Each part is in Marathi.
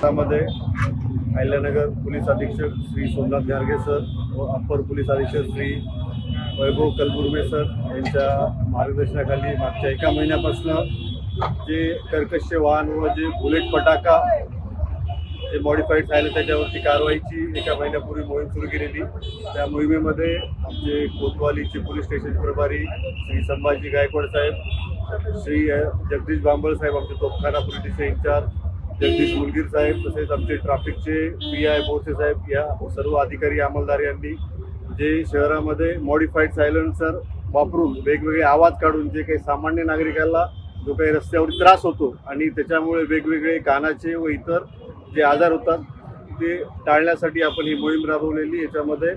त्यामध्ये अहिल्यानगर पोलीस अधीक्षक श्री सोमनाथ गार्गे सर व अप्पर पोलीस अधीक्षक श्री वैभव कलबुर्मे सर यांच्या मार्गदर्शनाखाली मागच्या एका महिन्यापासून जे कर्कश्य वाहन व जे बुलेट फटाका जे मॉडिफाईड झाले त्याच्यावरती कारवाईची एका महिन्यापूर्वी मोहीम सुरू केलेली. त्या मोहिमेमध्ये आमचे कोतवालीचे पोलीस स्टेशन प्रभारी श्री संभाजी गायकवाड साहेब श्री जगदीश बांबळ साहेब आमचे Topkhana police station incharge Jagdish Mulgir साहेब तसेच आमचे ट्रॅफिकचे पी आय बोरसे साहेब या सर्व अधिकारी अंमलदार यांनी जे शहरामध्ये मॉडिफाईड सायलेन्सर वापरून वेगवेगळे आवाज काढून जे काही सामान्य नागरिकाला जो काही रस्त्यावर त्रास होतो आणि त्याच्यामुळे वेगवेगळे कानाचे व इतर जे आजार होतात ते टाळण्यासाठी आपण ही मोहीम राबवलेली. याच्यामध्ये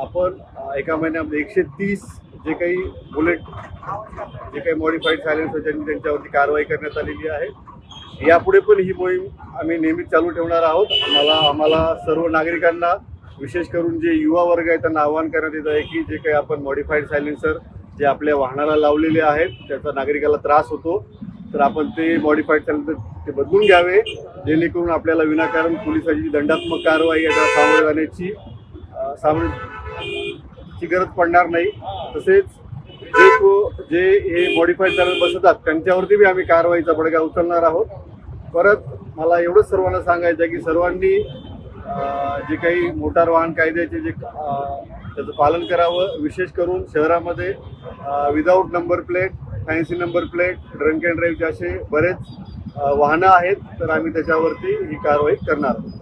आपण एका महिन्यामध्ये एकशे तीस जे काही बुलेट जे काही मॉडिफाईड सायलेन्सर ज्यांनी त्यांच्यावरती कारवाई करण्यात आलेली आहे यापुढे पण ही मोहीम आम्ही नेहमीच चालू ठेवणार आहोत. आम्हाला आम्हाला सर्व नागरिकांना विशेष करून जे युवा वर्ग आहे त्यांना आवाहन करण्यात येत आहे की जे काही आपण मॉडिफाईड सायलेन्सर जे आपल्या वाहनाला लावलेले आहेत त्याचा नागरिकाला त्रास होतो. तर आपण ते मॉडिफाईड सायलेन्सर ते बदलून घ्यावे जेणेकरून आपल्याला विनाकारण पोलिसांची दंडात्मक कारवाई याला सामोरे जाण्याची सामोरे गरज पडणार नाही. तसेच जे तो जे हे मॉडिफाईड चालत बसतात त्यांच्यावरती बी आम्ही कारवाईचा बडगा उचलणार आहोत. परत मला एवढंच सर्वांना सांगायचं आहे की सर्वांनी जे काही मोटार वाहन कायद्याचे जे त्याचं पालन करावं. विशेष करून शहरामध्ये without number plate fancy number plate drunk and ड्राईव्हचे असे बरेच वाहनं आहेत. तर आम्ही त्याच्यावरती ही कारवाई करणार आहोत.